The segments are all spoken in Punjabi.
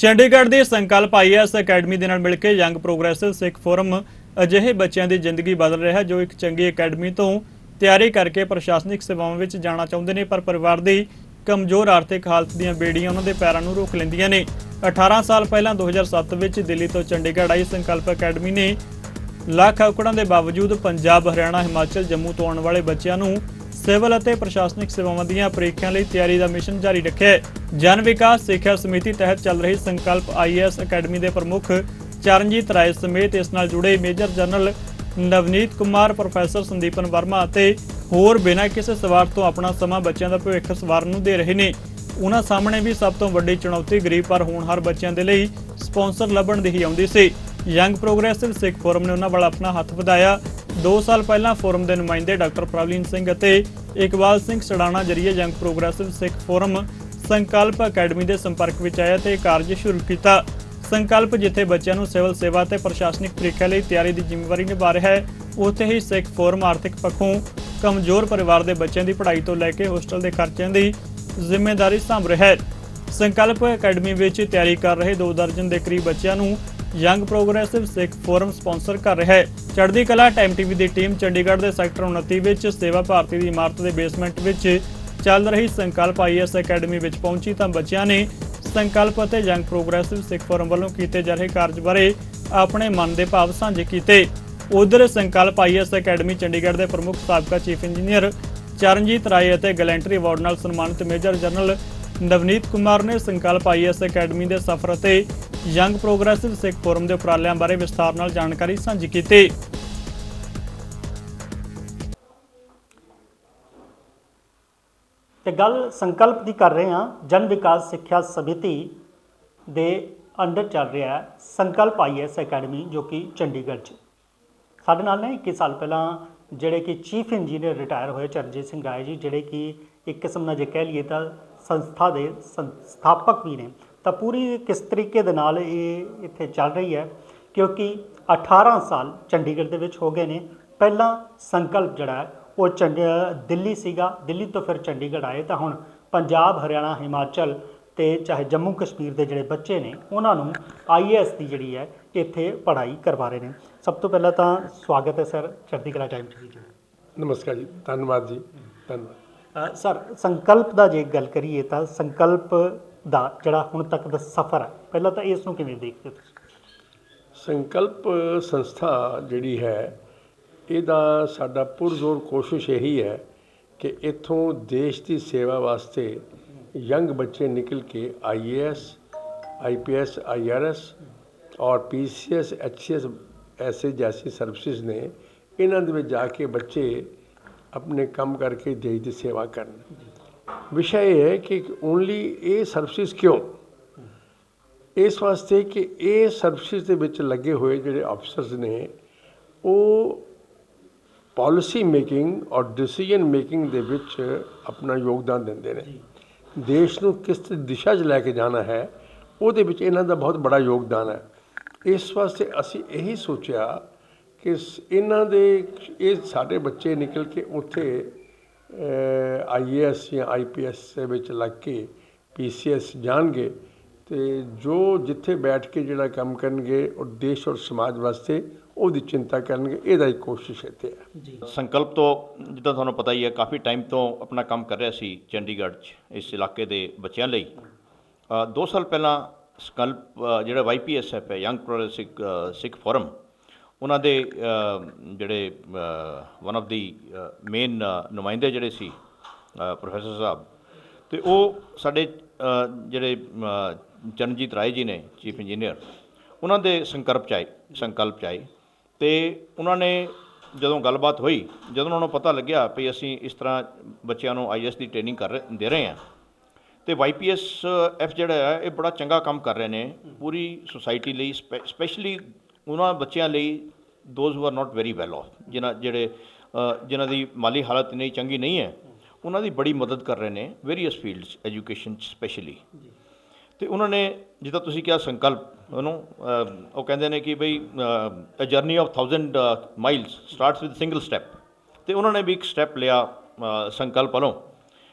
ਚੰਡੀਗੜ੍ਹ ਦੀ ਸੰਕਲਪ ਆਈਐਸ ਅਕੈਡਮੀ ਦੇ ਨਾਲ ਮਿਲ ਕੇ ਯੰਗ ਪ੍ਰੋਗਰੈਸਿਵ ਸਿੱਖ ਫੋਰਮ ਅਜਿਹੇ ਬੱਚਿਆਂ ਦੀ ਜ਼ਿੰਦਗੀ ਬਦਲ ਰਿਹਾ ਜੋ ਇੱਕ ਚੰਗੀ ਅਕੈਡਮੀ ਤੋਂ ਤਿਆਰੀ ਕਰਕੇ ਪ੍ਰਸ਼ਾਸਨਿਕ ਸੇਵਾਵਾਂ ਵਿੱਚ ਜਾਣਾ ਚਾਹੁੰਦੇ ਨੇ, ਪਰ ਪਰਿਵਾਰ ਦੀ ਕਮਜ਼ੋਰ ਆਰਥਿਕ ਹਾਲਤ ਦੀਆਂ ਬੇੜੀਆਂ ਉਹਨਾਂ ਦੇ ਪੈਰਾਂ ਨੂੰ ਰੋਕ ਲੈਂਦੀਆਂ ਨੇ। 18 ਸਾਲ ਪਹਿਲਾਂ 2007 ਵਿੱਚ ਦਿੱਲੀ ਤੋਂ ਚੰਡੀਗੜ੍ਹ ਆਈ ਸੰਕਲਪ ਅਕੈਡਮੀ ਨੇ ਲੱਖ ਔਕੜਾਂ ਦੇ ਬਾਵਜੂਦ ਪੰਜਾਬ, ਹਰਿਆਣਾ, ਹਿਮਾਚਲ, ਜੰਮੂ ਤੋਂ ਆਉਣ ਵਾਲੇ ਬੱਚਿਆਂ ਨੂੰ ਸਿਵਲ ਅਤੇ ਪ੍ਰਸ਼ਾਸਨਿਕ ਸੇਵਾਵਾਂ ਦੀਆਂ ਪ੍ਰੀਖਿਆਵਾਂ ਲਈ ਤਿਆਰੀ ਦਾ ਮਿਸ਼ਨ ਜਾਰੀ ਰੱਖਿਆ ਹੈ। ਜਨ ਵਿਕਾਸ ਸਿੱਖਿਆ ਸਮਿਤੀ ਤਹਿਤ ਚੱਲ ਰਹੀ ਸੰਕਲਪ ਆਈਐਸ ਅਕੈਡਮੀ ਦੇ ਪ੍ਰਮੁੱਖ ਚਰਨਜੀਤ ਰਾਏ ਸਮੇਤ ਇਸ ਨਾਲ ਜੁੜੇ major general Navneet Kumar, professor Sandeepan Verma ਅਤੇ ਹੋਰ ਬਿਨਾਂ ਕਿਸੇ ਸਵਾਰਥ ਤੋਂ ਆਪਣਾ ਸਮਾਂ ਬੱਚਿਆਂ ਦਾ ਭਵਿੱਖ ਸਵਾਰਨ ਨੂੰ ਦੇ ਰਹੇ ਨੇ। ਉਹਨਾਂ ਸਾਹਮਣੇ ਵੀ ਸਭ ਤੋਂ ਵੱਡੀ ਚੁਣੌਤੀ ਗਰੀਬ ਪਰ ਹੋਣਹਾਰ ਬੱਚਿਆਂ ਦੇ ਲਈ ਸਪਾਂਸਰ ਲੱਭਣ ਦੀ ਹੀ ਆਉਂਦੀ ਸੀ। ਯੰਗ ਪ੍ਰੋਗਰੈਸਿਵ ਸਿੱਖ ਫੋਰਮ ਨੇ ਉਹਨਾਂ ਵੱਲ ਆਪਣਾ ਹੱਥ ਵਧਾਇਆ। 2 ਸਾਲ ਪਹਿਲਾਂ ਫੋਰਮ ਦੇ ਨੁਮਾਇੰਦੇ ਡਾਕਟਰ ਪ੍ਰਵਲੀਨ ਸਿੰਘ ਅਤੇ ਇਕਬਾਲ ਸਿੰਘ ਸੜਾਣਾ ਜਰੀਏ young progressive Sikh forum Sankalp academy ਦੇ ਸੰਪਰਕ ਵਿੱਚ ਆਇਆ ਤੇ ਇਹ ਕਾਰਜ ਸ਼ੁਰੂ ਕੀਤਾ। ਸੰਕਲਪ ਜਿੱਥੇ ਬੱਚਿਆਂ ਨੂੰ ਸਿਵਲ ਸੇਵਾ ਤੇ ਪ੍ਰਸ਼ਾਸਨਿਕ ਪ੍ਰੀਖਿਆ ਲਈ ਤਿਆਰੀ ਦੀ ਜ਼ਿੰਮੇਵਾਰੀ ਨਿਭਾ ਰਿਹਾ ਹੈ, ਉੱਥੇ ਹੀ ਸਿੱਖ ਫੋਰਮ ਆਰਥਿਕ ਪੱਖੋਂ ਕਮਜ਼ੋਰ ਪਰਿਵਾਰ ਦੇ ਬੱਚਿਆਂ ਦੀ ਪੜ੍ਹਾਈ ਤੋਂ ਲੈ ਕੇ ਹੋਸਟਲ ਦੇ ਖਰਚਿਆਂ ਦੀ ਜ਼ਿੰਮੇਵਾਰੀ ਸੰਭ ਰਿਹਾ ਹੈ। ਸੰਕਲਪ ਅਕੈਡਮੀ ਵਿੱਚ ਤਿਆਰੀ ਕਰ ਰਹੇ ਦੋ ਦਰਜਨ ਦੇ ਕਰੀਬ ਬੱਚਿਆਂ ਨੂੰ young progressive Sikh forum sponsor ਕਰ ਰਿਹਾ ਹੈ। ਚੜ੍ਹਦੀ ਕਲਾ ਟਾਈਮ ਟੀਵੀ ਦੀ ਟੀਮ ਚੰਡੀਗੜ੍ਹ ਦੇ ਸੈਕਟਰ 29 ਵਿੱਚ ਸੇਵਾ ਭਾਰਤੀ ਦੀ ਇਮਾਰਤ ਦੇ ਬੇਸਮੈਂਟ ਵਿੱਚ ਚੱਲ ਰਹੀ ਸੰਕਲਪ ਆਈਐਸ ਅਕੈਡਮੀ ਵਿੱਚ ਪਹੁੰਚੀ ਤਾਂ ਬੱਚਿਆਂ ਨੇ ਸੰਕਲਪ ਅਤੇ ਯੰਗ ਪ੍ਰੋਗਰੈਸਿਵ ਸਿੱਖ ਫੋਰਮ ਵੱਲੋਂ ਕੀਤੇ ਜਾ ਰਹੇ ਕਾਰਜ ਬਾਰੇ ਆਪਣੇ ਮਨ ਦੇ ਭਾਵ ਸਾਂਝੇ ਕੀਤੇ। ਉਧਰ ਸੰਕਲਪ ਆਈਐਸ ਅਕੈਡਮੀ ਚੰਡੀਗੜ੍ਹ ਦੇ ਪ੍ਰਮੁੱਖ ਸਾਬਕਾ ਚੀਫ ਇੰਜੀਨੀਅਰ ਚਰਨਜੀਤ ਰਾਏ ਅਤੇ ਗੈਲੈਂਟਰੀ ਅਵਾਰਡ ਨਾਲ ਸਨਮਾਨਿਤ ਮੇਜਰ ਜਨਰਲ ਨਵਨੀਤ ਕੁਮਾਰ ਨੇ ਸੰਕਲਪ ਆਈਐਸ ਅਕੈਡਮੀ ਦੇ ਸਫ਼ਰ ਅਤੇ ਯੰਗ ਪ੍ਰੋਗਰੈਸਿਵ ਸਿੱਖ ਫੋਰਮ ਦੇ ਉਪਰਾਲਿਆਂ ਬਾਰੇ ਵਿਸਥਾਰ ਨਾਲ ਜਾਣਕਾਰੀ ਸਾਂਝੀ ਕੀਤੀ। ਤੇ ਗੱਲ ਸੰਕਲਪ ਦੀ ਕਰ ਰਹੇ ਹਾਂ। ਜਨ ਵਿਕਾਸ ਸਿੱਖਿਆ ਸਮਿਤੀ ਦੇ ਅੰਡਰ ਚੱਲ ਰਿਹਾ ਹੈ। ਸੰਕਲਪ ਆਈਐਸ ਅਕੈਡਮੀ, ਜੋ ਕਿ ਚੰਡੀਗੜ੍ਹ 'ਚ। ਸਾਡੇ ਨਾਲ ਨੇ 21 ਸਾਲ ਪਹਿਲਾਂ ਜਿਹੜੇ ਕਿ ਚੀਫ ਇੰਜੀਨੀਅਰ ਰਿਟਾਇਰ ਹੋਏ ਚਰਨਜੀਤ ਸਿੰਘ ਰਾਏ ਜੀ, ਜਿਹੜੇ ਕਿ ਇੱਕ ਕਿਸਮ ਨਾਲ ਜੇ ਕਹਿ ਲਈਏ ਤਾਂ ਸੰਸਥਾ ਦੇ ਸੰਸਥਾਪਕ ਵੀ ਨੇ। ਤਾਂ ਪੂਰੀ ਕਿਸ ਤਰੀਕੇ ਦੇ ਨਾਲ ਇਹ ਇੱਥੇ ਚੱਲ ਰਹੀ ਹੈ, ਕਿਉਂਕਿ 18 ਸਾਲ ਚੰਡੀਗੜ੍ਹ ਦੇ ਵਿੱਚ ਹੋ ਗਏ ਨੇ। ਪਹਿਲਾਂ ਸੰਕਲਪ ਜਿਹੜਾ ਉਹ ਚੰਡੀ ਦਿੱਲੀ ਸੀਗਾ। ਦਿੱਲੀ ਤੋਂ ਫਿਰ ਚੰਡੀਗੜ੍ਹ ਆਏ ਤਾਂ ਹੁਣ ਪੰਜਾਬ ਹਰਿਆਣਾ ਹਿਮਾਚਲ ਤੇ ਚਾਹੇ ਜੰਮੂ ਕਸ਼ਮੀਰ ਦੇ ਜਿਹੜੇ ਬੱਚੇ ਨੇ ਉਹਨਾਂ ਨੂੰ ਆਈਏਐਸ ਦੀ ਜਿਹੜੀ ਹੈ ਇੱਥੇ ਪੜ੍ਹਾਈ ਕਰਵਾ ਰਹੇ ਨੇ। ਸਭ ਤੋਂ ਪਹਿਲਾਂ ਤਾਂ ਸਵਾਗਤ ਹੈ ਸਰ ਚੜ੍ਹਦੀ ਕਲਾ ਟਾਈਮ ਜੀ। ਨਮਸਕਾਰ ਜੀ ਧੰਨਵਾਦ ਜੀ ਧੰਨਵਾਦ। ਸਰ ਸੰਕਲਪ ਦਾ ਜੇ ਗੱਲ ਕਰੀਏ ਤਾਂ ਸੰਕਲਪ ਦਾ ਜਿਹੜਾ ਹੁਣ ਤੱਕ ਦਾ ਸਫ਼ਰ ਹੈ ਪਹਿਲਾਂ ਤਾਂ ਇਸ ਨੂੰ ਕਿਵੇਂ ਦੇਖਦੇ ਤੁਸੀਂ? ਸੰਕਲਪ ਸੰਸਥਾ ਜਿਹੜੀ ਹੈ ਇਹਦਾ ਸਾਡਾ ਪੁਰਜ਼ੋਰ ਕੋਸ਼ਿਸ਼ ਇਹੀ ਹੈ ਕਿ ਇੱਥੋਂ ਦੇਸ਼ ਦੀ ਸੇਵਾ ਵਾਸਤੇ ਯੰਗ ਬੱਚੇ ਨਿਕਲ ਕੇ ਆਈਏਐਸ ਆਈਪੀਐਸ ਆਈਆਰਐਸ ਔਰ ਪੀਸੀਐਸ ਐਚਸੀਐਸ ਐਸੇ ਜੈਸੀ ਸਰਵਿਸਿਜ਼ ਨੇ, ਇਹਨਾਂ ਦੇ ਵਿੱਚ ਜਾ ਕੇ ਬੱਚੇ ਆਪਣੇ ਕੰਮ ਕਰਕੇ ਦੇਸ਼ ਦੀ ਸੇਵਾ ਕਰਨ। ਵਿਸ਼ਾ ਇਹ ਹੈ ਕਿ ਓਨਲੀ ਇਹ ਸਰਵਿਸਿਜ਼ ਕਿਉਂ? ਇਸ ਵਾਸਤੇ ਕਿ ਇਹ ਸਰਵਿਸਿਜ਼ ਦੇ ਵਿੱਚ ਲੱਗੇ ਹੋਏ ਜਿਹੜੇ ਆਫੀਸਰਸ ਨੇ, ਉਹ ਪਾਲਿਸੀ ਮੇਕਿੰਗ ਔਰ ਡਿਸੀਜਨ ਮੇਕਿੰਗ ਦੇ ਵਿੱਚ ਆਪਣਾ ਯੋਗਦਾਨ ਦਿੰਦੇ ਨੇ। ਦੇਸ਼ ਨੂੰ ਕਿਸ ਦਿਸ਼ਾ 'ਚ ਲੈ ਕੇ ਜਾਣਾ ਹੈ, ਉਹਦੇ ਵਿੱਚ ਇਹਨਾਂ ਦਾ ਬਹੁਤ ਬੜਾ ਯੋਗਦਾਨ ਹੈ। ਇਸ ਵਾਸਤੇ ਅਸੀਂ ਇਹੀ ਸੋਚਿਆ ਕਿ ਸ- ਇਹਨਾਂ ਦੇ, ਇਹ ਸਾਡੇ ਬੱਚੇ ਨਿਕਲ ਕੇ ਉੱਥੇ ਆਈਏਐਸ ਜਾਂ ਆਈਪੀਐਸ ਦੇ ਵਿੱਚ ਲੱਗ ਕੇ ਪੀਸੀਐਸ ਜਾਣਗੇ। ਤੇ ਜੋ ਜਿੱਥੇ ਬੈਠ ਕੇ ਜਿਹੜਾ ਕੰਮ ਕਰਨਗੇ ਉਹ ਦੇਸ਼ ਔਰ ਸਮਾਜ ਵਾਸਤੇ ਉਹਦੀ ਚਿੰਤਾ ਕਰਨਗੇ ਇਹਦਾ ਹੀ ਕੋਸ਼ਿਸ਼ ਇੱਥੇ ਹੈ। ਜੀ। ਸੰਕਲਪ ਤੋਂ ਜਿੱਦਾਂ ਤੁਹਾਨੂੰ ਪਤਾ ਹੀ ਹੈ ਕਾਫੀ ਟਾਈਮ ਤੋਂ ਆਪਣਾ ਕੰਮ ਕਰ ਰਿਹਾ ਸੀ ਚੰਡੀਗੜ੍ਹ 'ਚ ਇਸ ਇਲਾਕੇ ਦੇ ਬੱਚਿਆਂ ਲਈ। ਅ, ਦੋ ਸਾਲ ਪਹਿਲਾਂ ਸੰਕਲਪ ਜਿਹੜਾ ਵਾਈਪੀਐਸਐਫ ਹੈ ਯੰਗ ਪ੍ਰੋਗਰੈਸਿਵ ਸਿੱਖ ਫੋਰਮ ਉਹਨਾਂ ਦੇ ਜਿਹੜੇ ਵਨ ਆਫ ਦੀ ਮੇਨ ਨੁਮਾਇੰਦੇ ਜਿਹੜੇ ਸੀ ਪ੍ਰੋਫੈਸਰ ਸਾਹਿਬ ਤੇ ਉਹ ਸਾਡੇ ਜਿਹੜੇ ਚਰਨਜੀਤ ਰਾਏ ਜੀ ਨੇ, ਚੀਫ ਇੰਜੀਨੀਅਰ, ਉਹਨਾਂ ਦੇ ਸੰਕਲਪ ਚ ਆਏ, ਸੰਕਲਪ ਚ ਆਏ ਤੇ ਉਹਨਾਂ ਨੇ ਜਦੋਂ ਗੱਲਬਾਤ ਹੋਈ, ਜਦੋਂ ਉਹਨਾਂ ਨੂੰ ਪਤਾ ਲੱਗਿਆ ਵੀ ਅਸੀਂ ਇਸ ਤਰ੍ਹਾਂ ਬੱਚਿਆਂ ਨੂੰ ਆਈਐਸ ਦੀ ਟ੍ਰੇਨਿੰਗ ਕਰ ਰਹੇ, ਦੇ ਰਹੇ ਹਾਂ ਤੇ ਵਾਈਪੀਐਸ ਐਫ ਜਿਹੜਾ ਹੈ, ਇਹ ਬੜਾ ਚੰਗਾ ਕੰਮ ਕਰ ਰਹੇ ਨੇ, ਪੂਰੀ ਸੁਸਾਇਟੀ ਲਈ ਸਪੈਸ਼ਲੀ ਉਹਨਾਂ ਬੱਚਿਆਂ ਲਈ those who are not very well off ਜਿਨ੍ਹਾਂ, ਜਿਹੜੇ ਜਿਨ੍ਹਾਂ ਦੀ ਮਾਲੀ ਹਾਲਤ ਨਹੀਂ ਚੰਗੀ ਨਹੀਂ ਹੈ, ਉਹਨਾਂ ਦੀ ਬੜੀ ਮਦਦ ਕਰ ਰਹੇ ਨੇ ਵੇਰੀਅਸ ਫੀਲਡਸ ਐਜੂਕੇਸ਼ਨ ਸਪੈਸ਼ਲੀ ਤੇ ਉਹਨਾਂ ਨੇ ਜਿੱਦਾਂ ਤੁਸੀਂ ਕਿਹਾ ਸੰਕਲਪ ਉਹਨੂੰ ਉਹ ਕਹਿੰਦੇ ਨੇ ਕਿ ਬਈ a journey of 1000 miles starts with single step ਤੇ ਉਹਨਾਂ ਨੇ ਵੀ ਇੱਕ ਸਟੈਪ ਲਿਆ ਸੰਕਲਪ ਵੱਲੋਂ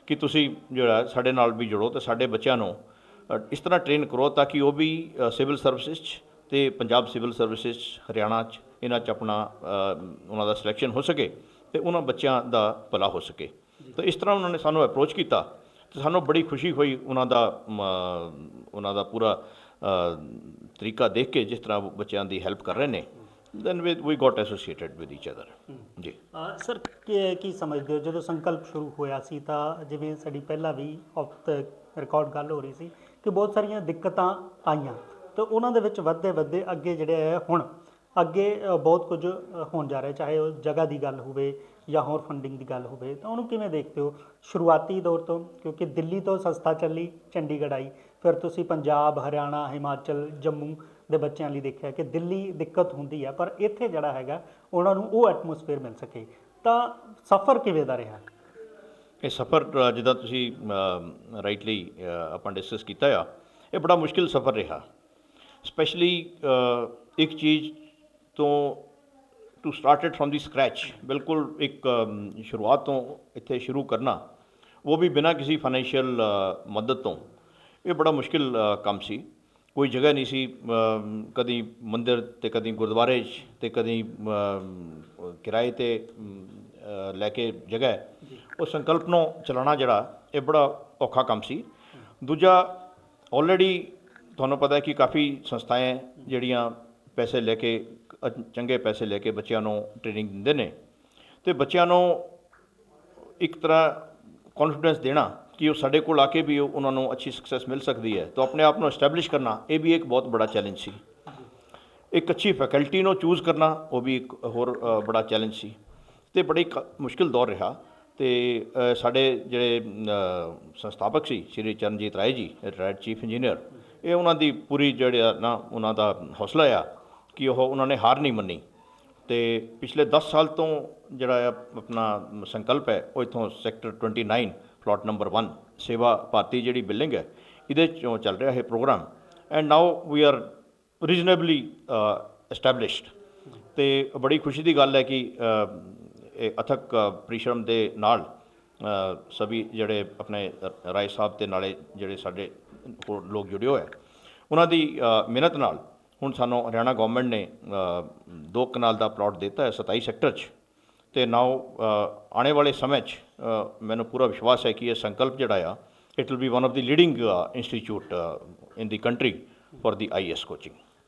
ਕਿ ਤੁਸੀਂ ਜਿਹੜਾ ਸਾਡੇ ਨਾਲ ਵੀ ਜੁੜੋ ਤੇ ਸਾਡੇ ਬੱਚਿਆਂ ਨੂੰ ਇਸ ਤਰ੍ਹਾਂ ਟ੍ਰੇਨ ਕਰੋ ਤਾਂ ਕਿ ਉਹ ਵੀ ਸਿਵਲ ਸਰਵਿਸਿਜ਼ 'ਚ ਤੇ ਪੰਜਾਬ ਸਿਵਲ ਸਰਵਿਸਿਜ਼ ਹਰਿਆਣਾ 'ਚ ਇਹਨਾਂ 'ਚ ਆਪਣਾ ਉਹਨਾਂ ਦਾ ਸਿਲੈਕਸ਼ਨ ਹੋ ਸਕੇ ਤੇ ਉਹਨਾਂ ਬੱਚਿਆਂ ਦਾ ਭਲਾ ਹੋ ਸਕੇ। ਤਾਂ ਇਸ ਤਰ੍ਹਾਂ ਉਹਨਾਂ ਨੇ ਸਾਨੂੰ ਅਪਰੋਚ ਕੀਤਾ। ਸਾਨੂੰ ਬੜੀ ਖੁਸ਼ੀ ਹੋਈ ਉਹਨਾਂ ਦਾ ਉਹਨਾਂ ਦਾ ਪੂਰਾ ਤਰੀਕਾ ਦੇਖ ਕੇ ਜਿਸ ਤਰ੍ਹਾਂ ਬੱਚਿਆਂ ਦੀ ਹੈਲਪ ਕਰ ਰਹੇ ਨੇ then we we got associated with each other ਜੀ। ਸਰ ਕੀ ਸਮਝਦੇ ਹੋ? ਜਦੋਂ ਸੰਕਲਪ ਸ਼ੁਰੂ ਹੋਇਆ ਸੀ ਤਾਂ ਜਿਵੇਂ ਸਾਡੀ ਪਹਿਲਾਂ ਵੀ ਆਫ ਰਿਕਾਰਡ ਗੱਲ ਹੋ ਰਹੀ ਸੀ ਕਿ ਬਹੁਤ ਸਾਰੀਆਂ ਦਿੱਕਤਾਂ ਆਈਆਂ ਤੇ ਉਹਨਾਂ ਦੇ ਵਿੱਚ ਵੱਧਦੇ ਵੱਧਦੇ ਅੱਗੇ ਜਿਹੜੇ ਹੁਣ ਅੱਗੇ ਬਹੁਤ ਕੁਝ ਹੋਣ ਜਾ ਰਿਹਾ, ਚਾਹੇ ਉਹ ਜਗ੍ਹਾ ਦੀ ਗੱਲ ਹੋਵੇ ਜਾਂ ਹੋਰ ਫੰਡਿੰਗ ਦੀ ਗੱਲ ਹੋਵੇ, ਤਾਂ ਉਹਨੂੰ ਕਿਵੇਂ ਦੇਖਦੇ ਹੋ? ਸ਼ੁਰੂਆਤੀ ਦੌਰ ਤੋਂ, ਕਿਉਂਕਿ ਦਿੱਲੀ ਤੋਂ ਸੰਸਥਾ ਚੱਲੀ, ਚੰਡੀਗੜ੍ਹ ਆਈ, ਫਿਰ ਤੁਸੀਂ ਪੰਜਾਬ, ਹਰਿਆਣਾ, ਹਿਮਾਚਲ, ਜੰਮੂ ਦੇ ਬੱਚਿਆਂ ਲਈ ਦੇਖਿਆ ਕਿ ਦਿੱਲੀ ਦਿੱਕਤ ਹੁੰਦੀ ਹੈ ਪਰ ਇੱਥੇ ਜਿਹੜਾ ਹੈਗਾ, ਉਹਨਾਂ ਨੂੰ ਉਹ ਐਟਮੋਸਫੇਅਰ ਮਿਲ ਸਕੇ। ਤਾਂ ਸਫ਼ਰ ਕਿਵੇਂ ਦਾ ਰਿਹਾ? ਇਹ ਸਫ਼ਰ ਜਿੱਦਾਂ ਤੁਸੀਂ ਰਾਈਟਲੀ ਆਪਾਂ ਡਿਸਕਸ ਕੀਤਾ ਆ, ਇਹ ਬੜਾ ਮੁਸ਼ਕਿਲ ਸਫ਼ਰ ਰਿਹਾ। ਸਪੈਸ਼ਲੀ ਇੱਕ ਚੀਜ਼ ਤੋਂ to started from the scratch ਬਿਲਕੁਲ ਇੱਕ ਸ਼ੁਰੂਆਤ ਤੋਂ ਇੱਥੇ ਸ਼ੁਰੂ ਕਰਨਾ ਉਹ ਵੀ ਬਿਨਾਂ ਕਿਸੇ ਫਾਈਨੈਂਸ਼ੀਅਲ ਮਦਦ ਤੋਂ। ਇਹ ਬੜਾ ਮੁਸ਼ਕਿਲ ਕੰਮ ਸੀ। ਕੋਈ ਜਗ੍ਹਾ ਨਹੀਂ ਸੀ ਕਦੀ ਮੰਦਿਰ ਤੇ ਕਦੀ ਗੁਰਦੁਆਰੇ 'ਚ ਤੇ ਕਦੀ ਕਿਰਾਏ ਤੇ ਲੈ ਕੇ ਜਗ੍ਹਾ। ਉਹ ਸੰਕਲਪ ਨੂੰ ਚਲਾਉਣਾ ਜਿਹੜਾ ਇਹ ਬੜਾ ਔਖਾ ਕੰਮ ਸੀ। ਦੂਜਾ ਆਲਰੇਡੀ ਤੁਹਾਨੂੰ ਪਤਾ ਹੈ ਕਿ ਕਾਫੀ ਸੰਸਥਾਵਾਂ ਜਿਹੜੀਆਂ ਪੈਸੇ ਲੈ ਕੇ ਚੰਗੇ ਪੈਸੇ ਲੈ ਕੇ ਬੱਚਿਆਂ ਨੂੰ ਟ੍ਰੇਨਿੰਗ ਦਿੰਦੇ ਨੇ। ਤੇ ਬੱਚਿਆਂ ਨੂੰ ਇੱਕ ਤਰ੍ਹਾਂ ਕੌਨਫੀਡੈਂਸ ਦੇਣਾ ਕਿ ਉਹ ਸਾਡੇ ਕੋਲ ਆ ਕੇ ਵੀ ਉਹਨਾਂ ਨੂੰ ਅੱਛੀ ਸਕਸੈਸ ਮਿਲ ਸਕਦੀ ਹੈ। ਤਾਂ ਆਪਣੇ ਆਪ ਨੂੰ ਐਸਟੈਬਲਿਸ਼ ਕਰਨਾ, ਇਹ ਵੀ ਇੱਕ ਬਹੁਤ ਬੜਾ ਚੈਲੰਜ ਸੀ। ਇੱਕ ਅੱਛੀ ਫੈਕਲਟੀ ਨੂੰ ਚੂਜ਼ ਕਰਨਾ, ਉਹ ਵੀ ਇੱਕ ਹੋਰ ਬੜਾ ਚੈਲੰਜ ਸੀ। ਤੇ ਬੜੀ ਕ- ਮੁਸ਼ਕਿਲ ਦੌਰ ਰਿਹਾ। ਤੇ ਸਾਡੇ ਜਿਹੜੇ ਸੰਸਥਾਪਕ ਸੀ, ਸ਼੍ਰੀ Charanjit Rai ji retired chief engineer ਇਹ ਉਹਨਾਂ ਦੀ ਪੂਰੀ ਜਿਹੜਾ ਨਾ, ਉਹਨਾਂ ਦਾ ਹੌਸਲਾ ਆ। ਕਿ ਉਹ ਉਹਨਾਂ ਨੇ ਹਾਰ ਨਹੀਂ ਮੰਨੀ। ਤੇ ਪਿਛਲੇ 10 ਸਾਲ ਤੋਂ ਜਿਹੜਾ ਆ ਆਪਣਾ ਸੰਕਲਪ ਹੈ ਉਹ ਇਥੋਂ ਸੈਕਟਰ 29 ਪਲਾਟ ਨੰਬਰ 1 ਸੇਵਾ ਭਾਰਤੀ ਜਿਹੜੀ ਬਿਲਡਿੰਗ ਹੈ ਇਹਦੇ ਚੋਂ ਚੱਲ ਰਿਹਾ ਹੈ program. And now we are reasonably established ਤੇ ਬੜੀ ਖੁਸ਼ੀ ਦੀ ਗੱਲ ਹੈ ਕਿ ਇਹ ਅਥਕ ਅ, ਪਰਿਸ਼ਰਮ ਦੇ ਨਾਲ ਸਭੀ ਜਿਹੜੇ ਆਪਣੇ ਰਾਏ ਸਾਹਿਬ ਤੇ ਨਾਲੇ ਜਿਹੜੇ ਸਾਡੇ ਹੋਰ ਲੋਕ ਜੁੜੇ ਹੋਏ ਹੈ ਉਹਨਾਂ ਦੀ ਮਿਹਨਤ ਨਾਲ ਹੁਣ ਸਾਨੂੰ ਹਰਿਆਣਾ ਗਵਰਨਮੈਂਟ ਨੇ ਦੋ ਕਨਾਲ ਦਾ ਪਲਾਟ ਦਿੱਤਾ ਹੈ 27 ਸੈਕਟਰ 'ਚ। ਤੇ ਨਾਓ ਆਉਣੇ ਵਾਲੇ ਸਮੇਂ 'ਚ ਮੈਨੂੰ ਪੂਰਾ ਵਿਸ਼ਵਾਸ ਹੈ ਕਿ ਇਹ ਸੰਕਲਪ ਜਿਹੜਾ ਆ it will be one of the leading institute in the country for the IAS coaching